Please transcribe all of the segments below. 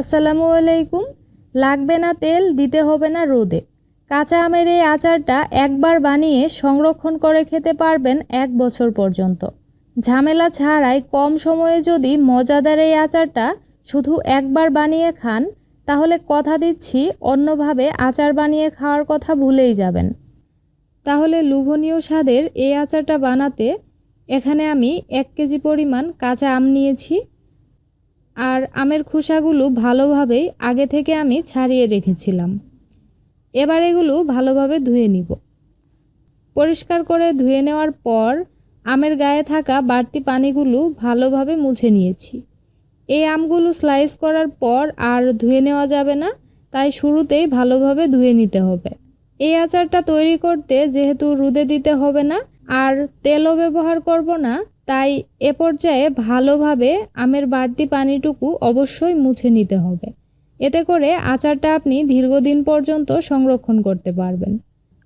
আসসালামু আলাইকুম। লাগবে না তেল, দিতে হবে না রোদে। কাঁচা আমের এই আচারটা একবার বানিয়ে সংরক্ষণ করে খেতে পারবেন এক বছর পর্যন্ত। ঝামেলা ছাড়াই কম সময়ে যদি মজাদার এই আচারটা শুধু একবার বানিয়ে খান, তাহলে কথা দিচ্ছি, অন্যভাবে আচার বানিয়ে খাওয়ার কথা ভুলেই যাবেন। তাহলে লোভনীয় স্বাদের এই আচারটা বানাতে এখানে আমি এক কেজি পরিমাণ কাঁচা আম নিয়েছি। আর আমের খোসাগুলো ভালোভাবেই আগে থেকে আমি ছাড়িয়ে রেখেছিলাম। এবার এগুলো ভালোভাবে ধুয়ে নিব। পরিষ্কার করে ধুয়ে নেওয়ার পর আমের গায়ে থাকা বাড়তি পানিগুলো ভালোভাবে মুছে নিয়েছি। এই আমগুলো স্লাইস করার পর আর ধুয়ে নেওয়া যাবে না, তাই শুরুতেই ভালোভাবে ধুয়ে নিতে হবে। এই আচারটা তৈরি করতে যেহেতু রুদে দিতে হবে না আর তেলও ব্যবহার করব না, তাই এ পর্যায়ে ভালোভাবে আমের বাড়তি পানিটুকু অবশ্যই মুছে নিতে হবে। এতে করে আচারটা আপনি দীর্ঘদিন পর্যন্ত সংরক্ষণ করতে পারবেন।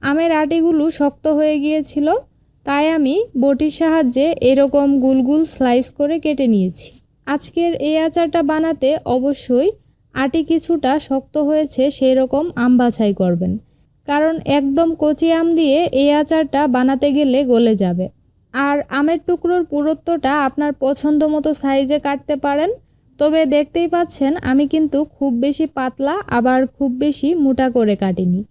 আমের আটিগুলো শক্ত হয়ে গিয়েছিল, তাই আমি বটির সাহায্যে এরকম গুলগুল স্লাইস করে কেটে নিয়েছি। আজকের এই আচারটা বানাতে অবশ্যই আটি কিছুটা শক্ত হয়েছে সেই রকম আম বাছাই করবেন। কারণ একদম কচি আম দিয়ে এই আচারটা বানাতে গেলে গলে যাবে। আর আমের টুকরোর পুরুত্বটা আপনার পছন্দ মতো সাইজে কাটতে পারেন। তবে দেখতেই পাচ্ছেন, আমি কিন্তু খুব বেশি পাতলা, আবার খুব বেশি মোটা করে কাটিনি।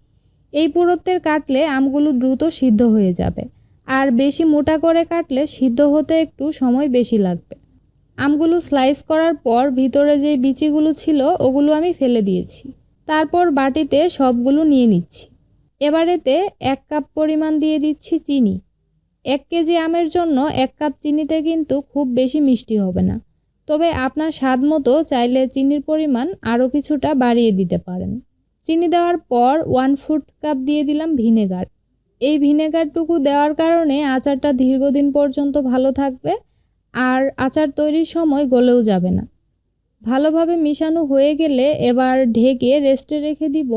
এই পুরুত্বের কাটলে আমগুলো দ্রুত সিদ্ধ হয়ে যাবে। আর বেশি মোটা করে কাটলে সিদ্ধ হতে একটু সময় বেশি লাগবে। আমগুলো স্লাইস করার পর ভিতরে যে বিচিগুলো ছিল, ওগুলো আমি ফেলে দিয়েছি। তারপর বাটিতে সবগুলো নিয়ে নিচ্ছি। এবারেতে এক কাপ পরিমাণ দিয়ে দিচ্ছি চিনি। এক কেজি আমের জন্য এক কাপ চিনিতে কিন্তু খুব বেশি মিষ্টি হবে না। তবে আপনার স্বাদ মতো চাইলে চিনির পরিমাণ আরও কিছুটা বাড়িয়ে দিতে পারেন। চিনি দেওয়ার পর ওয়ান ফোর্থ কাপ দিয়ে দিলাম ভিনেগার। এই ভিনেগারটুকু দেওয়ার কারণে আচারটা দীর্ঘদিন পর্যন্ত ভালো থাকবে আর আচার তৈরির সময় গলেও যাবে না। ভালোভাবে মিশানো হয়ে গেলে এবার ঢেকে রেস্টে রেখে দিব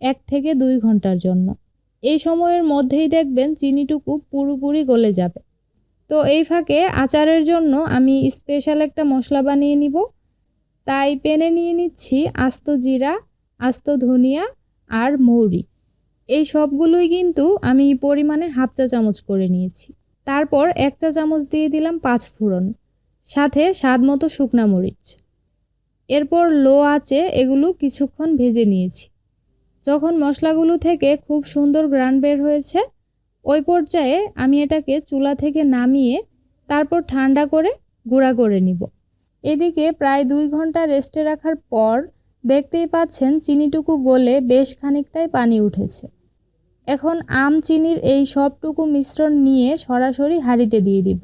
এক থেকে দুই ঘণ্টার জন্য। এই সময়ের মধ্যেই দেখবেন চিনিটুকু পুরোপুরি গলে যাবে। তো এই ফাঁকে আচারের জন্য আমি স্পেশাল একটা মশলা বানিয়ে নিব। তাই পেনে নিয়ে নিচ্ছি আস্ত জিরা, আস্ত ধনিয়া আর মৌরি। এই সবগুলোই কিন্তু আমি পরিমাণে হাফ চা চামচ করে নিয়েছি। তারপর এক চা চামচ দিয়ে দিলাম পাঁচ ফোড়ন, সাথে স্বাদ মতো শুকনা মরিচ। এরপর লো আঁচে এগুলো কিছুক্ষণ ভেজে নিয়েছি। যখন মশলাগুলো থেকে খুব সুন্দর গ্রান বের হয়েছে, ওই পর্যায়ে আমি এটাকে চুলা থেকে নামিয়ে তারপর ঠান্ডা করে গুঁড়া করে নিব। এদিকে প্রায় দুই ঘণ্টা রেস্টে রাখার পর দেখতেই পাচ্ছেন চিনিটুকু গলে বেশ খানিকটাই পানি উঠেছে। এখন আম, চিনির এই সবটুকু মিশ্রণ নিয়ে সরাসরি হাঁড়িতে দিয়ে দিব।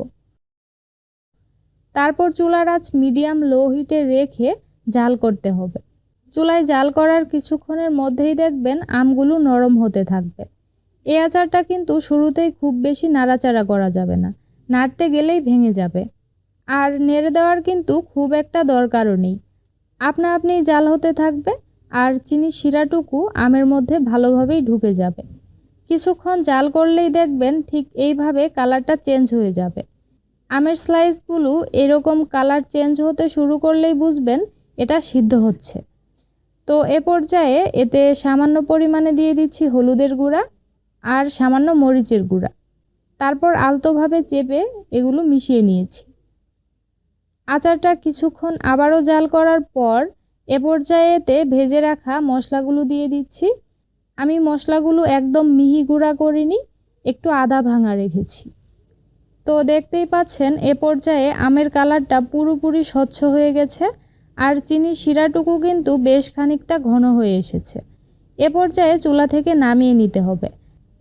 তারপর চুলার আঁচ মিডিয়াম লো হিটে রেখে জাল করতে হবে। চুলায় জাল করার কিছুক্ষণের মধ্যেই দেখবেন আমগুলো নরম হতে থাকবে। এই আচারটা কিন্তু শুরুতেই খুব বেশি নাড়াচাড়া করা যাবে না। নাড়তে গেলেই ভেঙে যাবে। আর নেড়ে দেওয়ার কিন্তু খুব একটা দরকারও নেই। আপনা আপনি জাল হতে থাকবে আর চিনির শিরাটুকু আমের মধ্যে ভালোভাবেই ঢুকে যাবে। কিছুক্ষণ জাল করলেই দেখবেন ঠিক এইভাবে কালারটা চেঞ্জ হয়ে যাবে। আমের স্লাইসগুলো এরকম কালার চেঞ্জ হতে শুরু করলেই বুঝবেন এটা সিদ্ধ হচ্ছে। তো এ পর্যায়ে এতে সামান্য পরিমাণে দিয়ে দিচ্ছি হলুদের গুঁড়া আর সামান্য মরিচের গুঁড়া। তারপর আলতোভাবে চেপে এগুলো মিশিয়ে নিয়েছি। আচারটা কিছুক্ষণ আবারও জাল করার পর এ পর্যায়েতে ভেজে রাখা মশলাগুলো দিয়ে দিচ্ছি। আমি মশলাগুলো একদম মিহি গুঁড়া করিনি, একটু আদা ভাঙা রেখেছি। তো দেখতেই পাচ্ছেন এ পর্যায়ে আমের কালারটা পুরোপুরি স্বচ্ছ হয়ে গেছে। আর চিনির শিরাটুকু কিন্তু বেশ খানিকটা ঘন হয়ে এসেছে। এ পর্যায়ে চুলা থেকে নামিয়ে নিতে হবে।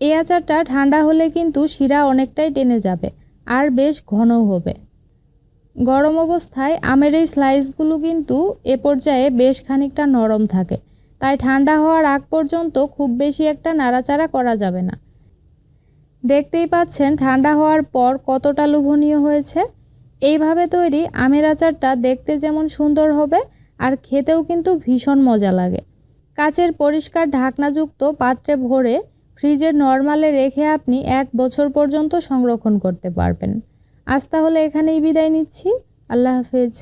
এই আচারটা ঠান্ডা হলে কিন্তু শিরা অনেকটাই টেনে যাবে আর বেশ ঘনও হবে। গরম অবস্থায় আমের এই স্লাইসগুলো কিন্তু এ পর্যায়ে বেশ খানিকটা নরম থাকে। তাই ঠান্ডা হওয়ার আগ পর্যন্ত খুব বেশি একটা নাড়াচাড়া করা যাবে না। দেখতেই পাচ্ছেন ঠান্ডা হওয়ার পর কতটা লোভনীয় হয়েছে। এইভাবে তৈরি আমের আচারটা দেখতে যেমন সুন্দর হবে আর খেতেও কিন্তু ভীষণ মজা লাগে। কাচের পরিষ্কার ঢাকনাযুক্ত পাত্রে ভরে ফ্রিজে নর্মালে রেখে আপনি এক বছর পর্যন্ত সংরক্ষণ করতে পারবেন। আজ তাহলে এখানেই বিদায় নিচ্ছি। আল্লাহ হাফেজ।